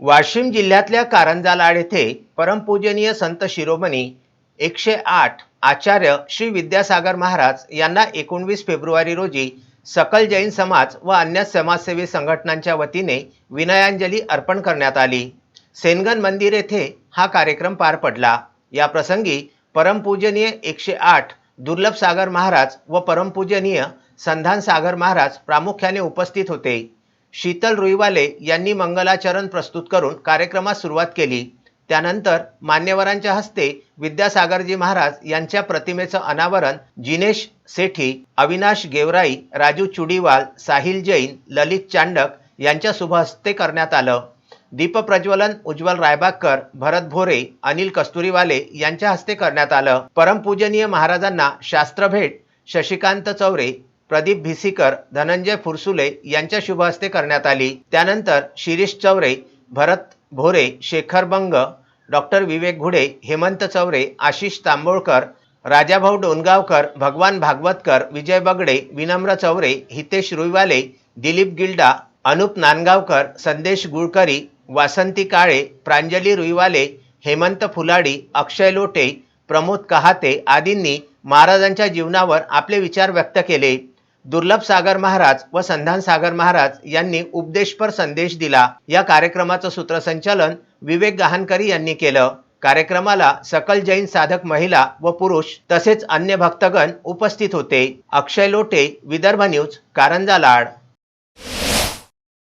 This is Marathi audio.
वाशिम जिल्ह्यातल्या कारंजालाड येथे परमपूजनीय संत शिरोमणी एकशे आठ आचार्य श्री विद्यासागर महाराज यांना एकोणवीस फेब्रुवारी रोजी सकल जैन समाज व अन्य समाजसेवी संघटनांच्या वतीने विनयांजली अर्पण करण्यात आली. सेनगन मंदिर येथे हा कार्यक्रम पार पडला. या प्रसंगी परमपूजनीय एकशे आठ दुर्लभ सागर महाराज व परमपूजनीय संधान सागर महाराज प्रामुख्याने उपस्थित होते. शीतल रुईवाले यांनी मंगलाचरण प्रस्तुत करून कार्यक्रमास सुरुवात केली. त्यानंतर मान्यवरांच्या हस्ते विद्यासागरजी महाराज यांच्या प्रतिमेचं अनावरण जिनेश सेठी अविनाश गेवराई राजू चुडीवाल साहिल जैन ललित चांडक यांच्या शुभहस्ते करण्यात आलं. दीपप्रज्वलन उज्ज्वल रायबागकर भरत भोरे अनिल कस्तुरीवाले यांच्या हस्ते करण्यात आलं. परमपूजनीय महाराजांना शास्त्रभेट शशिकांत चौरे प्रदीप भिसीकर धनंजय फुरसुले यांच्या शुभहस्ते करण्यात आली. त्यानंतर शिरीष चौरे भरत भोरे शेखर बंग डॉक्टर विवेक घुडे हेमंत चौरे आशिष तांबोळकर राजाभाऊ डोनगावकर भगवान भागवतकर विजय बगडे विनम्र चौरे हितेश रुईवाले दिलीप गिल्डा अनुप नांदगावकर संदेश गुळकरी वासंती काळे प्रांजली रुईवाले हेमंत फुलाडी अक्षय लोटे प्रमोद कहाते आदींनी महाराजांच्या जीवनावर आपले विचार व्यक्त केले. दुर्लभ सागर महाराज व संधान सागर महाराज यांनी उपदेशपर संदेश दिला. या कार्यक्रमाचं सूत्रसंचालन विवेक गहाणकरी यांनी केलं. कार्यक्रमाला सकल जैन साधक महिला व पुरुष तसेच अन्य भक्तगण उपस्थित होते. अक्षय लोटे विदर्भ न्यूज कारंजा लाड.